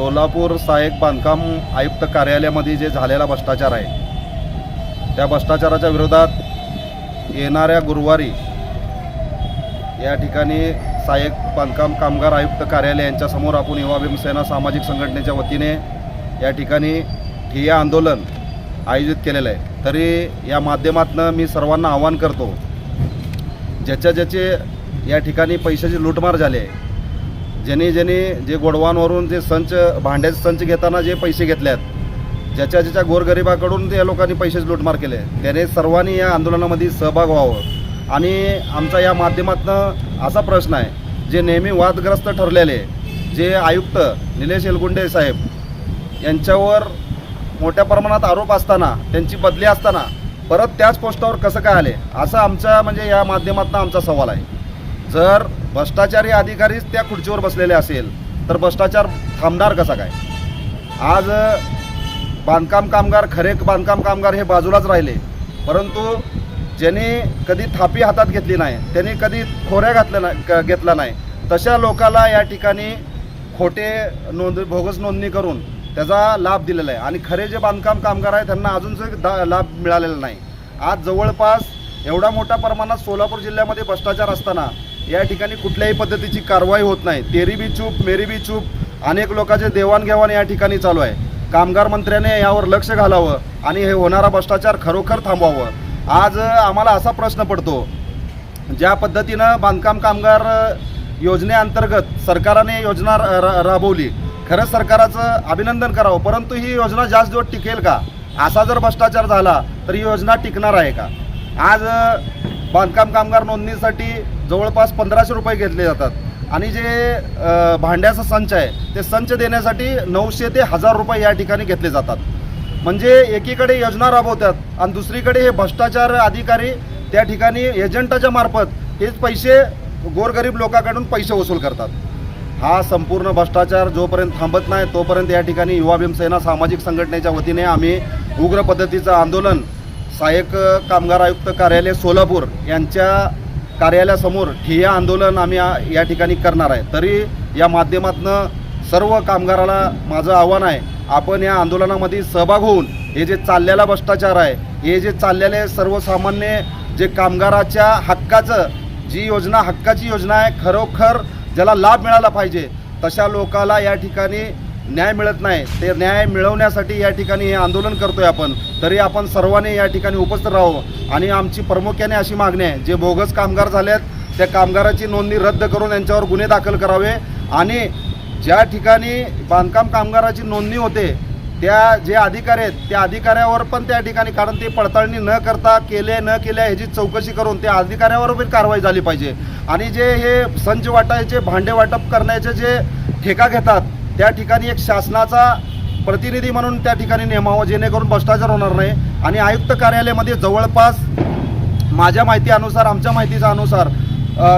सोलापूर सहाय्यक बांधकाम आयुक्त कार्यालयामध्ये जे झालेला भ्रष्टाचार आहे त्या भ्रष्टाचाराच्या विरोधात येणाऱ्या गुरुवारी या ठिकाणी सहाय्यक बांधकाम कामगार आयुक्त कार्यालय यांच्यासमोर आपण युवा भीमसेना सामाजिक संघटनेच्या वतीने या ठिकाणी ठिय्या आंदोलन आयोजित केलेलं आहे. तरी या माध्यमातून मी सर्वांना आवाहन करतो ज्याच्या ज्याचे या ठिकाणी पैशाची लूटमार झाली आहे ज्याने ज्याने जे गोडवांवरून जे संच भांड्याचे संच घेताना जे पैसे घेतले आहेत ज्याच्या ज्याच्या गोरगरिबाकडून त्या लोकांनी पैसेच लूटमार केले. त्याने सर्वांनी या आंदोलनामध्ये सहभाग व्हावं. आणि आमचा या माध्यमातून असा प्रश्न आहे जे नेहमी वादग्रस्त ठरलेले जे आयुक्त निलेश एलगुंडे साहेब यांच्यावर मोठ्या प्रमाणात आरोप असताना त्यांची बदली असताना परत त्याच पोस्टावर कसं काय आले? असा आमच्या म्हणजे या माध्यमातून आमचा सवाल आहे. जर भ्रष्टाचारी अधिकारीच त्या खुर्चीवर बसलेले असेल तर भ्रष्टाचार थांबणार कसा काय? आज बांधकाम कामगार खरे बांधकाम कामगार हे बाजूलाच राहिले. परंतु ज्यांनी कधी थापी हातात घेतली नाही त्यांनी कधी खोऱ्या घातल्या नाही क- घेतला नाही तशा लोकाला या ठिकाणी खोटे नोंद भोगस नोंदणी करून त्याचा लाभ दिलेला आहे. आणि खरे जे बांधकाम कामगार आहेत त्यांना अजून दा- लाभ मिळालेला नाही. आज जवळपास एवढा मोठ्या प्रमाणात सोलापूर जिल्ह्यामध्ये भ्रष्टाचार असताना या ठिकाणी कुठल्याही पद्धतीची कारवाई होत नाही. तेरी बी चूप मेरी बी चूप अनेक लोकांचे देवाणघेवाण या ठिकाणी चालू आहे. कामगार मंत्र्याने यावर लक्ष घालावं आणि हे होणारा भ्रष्टाचार खरोखर थांबवावं. आज आम्हाला असा प्रश्न पडतो ज्या पद्धतीनं बांधकाम कामगार योजनेअंतर्गत सरकारने योजना रा राबवली खरंच सरकारचं अभिनंदन करावं परंतु ही योजना जास्त दिवस टिकेल का? असा जर भ्रष्टाचार झाला तर ही योजना टिकणार आहे का? आज बांधकाम कामगार नोंदणीसाठी जवळपास पंधराशे रुपये घेतले जातात. आणि जे भांड्याचा संच आहे ते संच देण्यासाठी नऊशे ते हजार रुपये या ठिकाणी घेतले जातात. म्हणजे एकीकडे योजना राबवतात आणि दुसरीकडे हे भ्रष्टाचार अधिकारी त्या ठिकाणी एजंटाच्या मार्फत हेच पैसे गोरगरीब लोकांकडून पैसे वसूल करतात. हा संपूर्ण भ्रष्टाचार जोपर्यंत थांबत नाही तोपर्यंत या ठिकाणी युवा भीमसेना सामाजिक संघटनेच्या वतीने आम्ही उग्र पद्धतीचं आंदोलन सहाय्यक कामगार आयुक्त कार्यालय सोलापूर यांच्या कार्यालयासमोर ठिय्या आंदोलन आम्ही या ठिकाणी करणार आहे. तरी या माध्यमातनं सर्व कामगाराला माझं आव्हान आहे आपण या आंदोलनामध्ये सहभाग होऊन हे जे चाललेला भ्रष्टाचार आहे हे जे चाललेले सर्वसामान्य जे कामगाराच्या हक्काचं जी योजना हक्काची योजना आहे खरोखर ज्याला लाभ मिळाला पाहिजे तशा लोकाला या ठिकाणी न्याय मिळत नाही. ते न्याय मिळवण्यासाठी या ठिकाणी हे आंदोलन करतोय आपण. तरी आपण सर्वांनी या ठिकाणी उपस्थित राहावं. आणि आमची प्रामुख्याने अशी मागणी आहे जे बोगस कामगार झालेत त्या कामगाराची नोंदणी रद्द करून यांच्यावर गुन्हे दाखल करावे. आणि ज्या ठिकाणी बांधकाम कामगाराची नोंदणी होते त्या जे अधिकारी आहेत त्या अधिकाऱ्यावर पण त्या ठिकाणी कारण ते पडताळणी न करता केले न केल्या ह्याची चौकशी करून त्या अधिकाऱ्यावर पण कारवाई झाली पाहिजे. आणि जे हे संच वाटायचे भांडे वाटप करण्याचे जे ठेका घेतात त्या ठिकाणी एक शासनाचा प्रतिनिधी म्हणून त्या ठिकाणी नेमावं जेणेकरून भ्रष्टाचार होणार नाही. आणि आयुक्त कार्यालयामध्ये जवळपास माझ्या माहितीनुसार आमच्या माहितीच्या अनुसार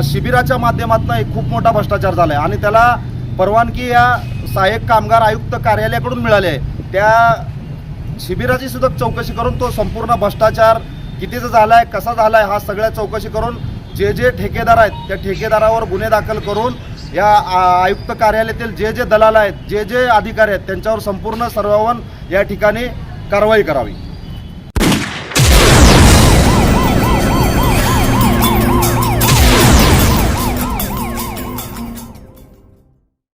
शिबिराच्या माध्यमातून एक खूप मोठा भ्रष्टाचार झाला आहे आणि त्याला परवानगी या सहाय्यक कामगार आयुक्त कार्यालयाकडून मिळाली आहे. त्या शिबिराची सुद्धा चौकशी करून तो संपूर्ण भ्रष्टाचार कितीचा झाला आहे कसा झाला आहे हा सगळ्या चौकशी करून जे जे ठेकेदार आहेत त्या ठेकेदारावर गुन्हे दाखल करून या आयुक्त कार्यालयातील जे जे दलाल आहेत जे जे अधिकारी आहेत त्यांच्यावर संपूर्ण सर्वांवर या ठिकाणी कारवाई करावी.